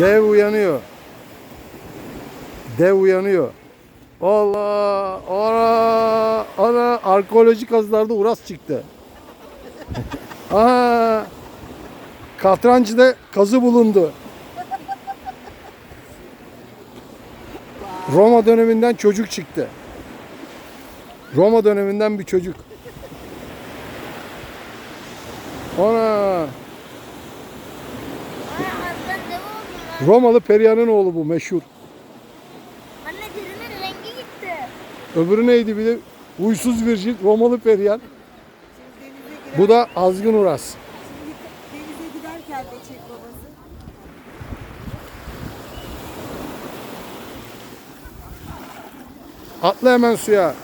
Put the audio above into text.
Dev uyanıyor. Dev uyanıyor. Allah! Ana! Ana! Arkeolojik kazılarda Uras çıktı. Aha! Katrancı'da kazı bulundu. Roma döneminden çocuk çıktı. Roma döneminden bir çocuk. Ana! Romalı Perihan'ın oğlu bu meşhur. Anne derinin rengi gitti. Öbürü neydi bir de huysuz virjin Romalı Perihan. Bu da Azgın Uras. şimdi denize giderken de çek babası. Atla hemen suya.